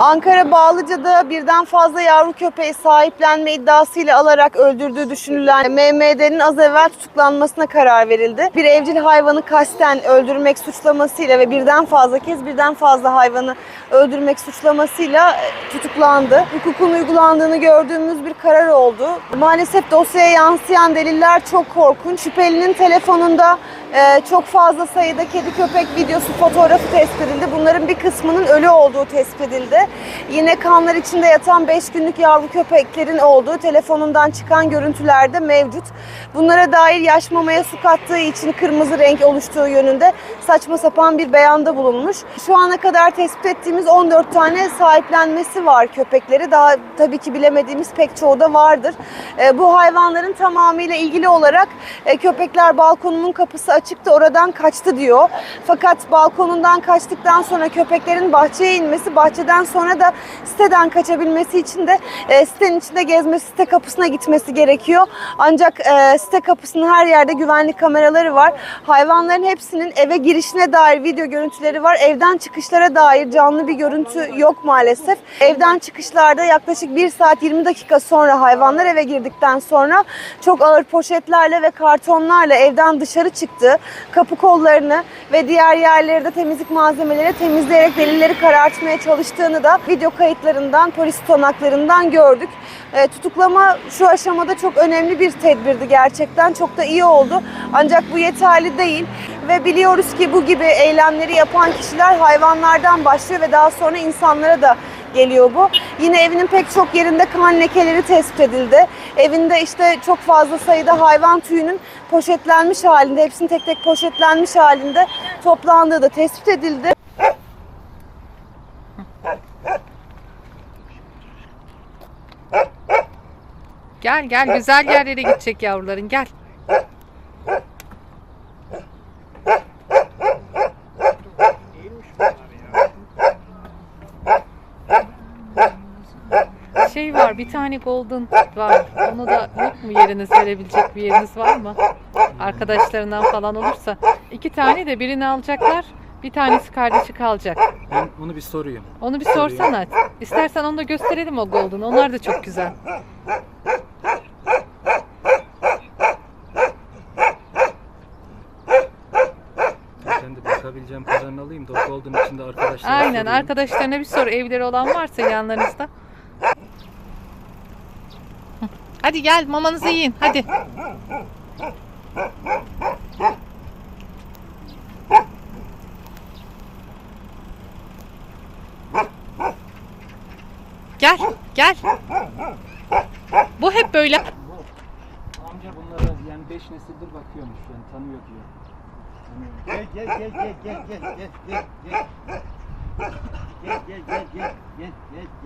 Ankara Bağlıca'da birden fazla yavru köpeği sahiplenme iddiasıyla alarak öldürdüğü düşünülen MMD'nin az evvel tutuklanmasına karar verildi. Bir evcil hayvanı kasten öldürmek suçlamasıyla ve birden fazla kez birden fazla hayvanı öldürmek suçlamasıyla e, tutuklandı. Hukukun uygulandığını gördüğümüz bir karar oldu. Maalesef dosyaya yansıyan deliller çok korkunç. Şüphelinin telefonunda e, çok fazla sayıda kedi köpek videosu, fotoğrafı tespit edildi. Bunların bir kısmının ölü olduğu tespit edildi. Yine kanlar içinde yatan 5 günlük yavru köpeklerin olduğu telefonundan çıkan görüntüler de mevcut. Bunlara dair yaş mamaya su kattığı için kırmızı renk oluştuğu yönünde saçma sapan bir beyanda bulunmuş. Şu ana kadar tespit ettiğimiz 14 tane sahiplenmesi var köpekleri. Daha tabii ki bilemediğimiz pek çoğu da vardır. E, bu hayvanların tamamıyla ilgili olarak e, köpekler balkonumun kapısı açıktı oradan kaçtı diyor. Fakat balkonundan kaçtıktan sonra köpeklerin bahçeye inmesi, bahçeden sonra da siteden kaçabilmesi için de e, sitenin içinde gezmesi, site kapısına gitmesi gerekiyor. Ancak site kapısının her yerde güvenlik kameraları var. Hayvanların hepsinin eve girişine dair video görüntüleri var. Evden çıkışlara dair canlı bir görüntü yok maalesef. Evden çıkışlarda yaklaşık 1 saat 20 dakika sonra hayvanlar eve girdikten sonra çok ağır poşetlerle ve kartonlarla evden dışarı çıktı. Kapı kollarını ve diğer yerleri de temizlik malzemeleri temizleyerek delilleri karartmaya çalıştığını da video kayıtlarından, polis tutanaklarından gördük. E, tutuklama şu aşamada çok önemli bir tedbirdi gerçekten. Çok da iyi oldu. Ancak bu yeterli değil ve biliyoruz ki bu gibi eylemleri yapan kişiler hayvanlardan başlıyor ve daha sonra insanlara da geliyor bu. Yine evinin pek çok yerinde kan lekeleri tespit edildi. Evinde işte çok fazla sayıda hayvan tüyünün poşetlenmiş halinde, hepsinin tek tek poşetlenmiş halinde toplandığı da tespit edildi. Gel gel güzel yerlere gidecek yavruların gel. Şey var bir tane golden var. Onu da yok mu yeriniz verebilecek bir yeriniz var mı? Arkadaşlarından falan olursa. iki tane de birini alacaklar. Bir tanesi kardeşi kalacak. Ben onu bir sorayım. Onu bir sorsana. İstersen onu da gösterelim o golden. Onlar da çok güzel. Ben de bakabileceğim kadarını alayım da o golden içinde arkadaşlar. Aynen arkadaşlarına bir sor. Evleri olan varsa yanlarınızda. Hadi gel mamanızı yiyin. Hadi. Gel, gel. Bu hep böyle. Amca bunlara yani 5 nesildir bakıyormuş yani tanıyor diyor. Gel gel gel gel gel gel gel gel gel gel gel gel gel gel gel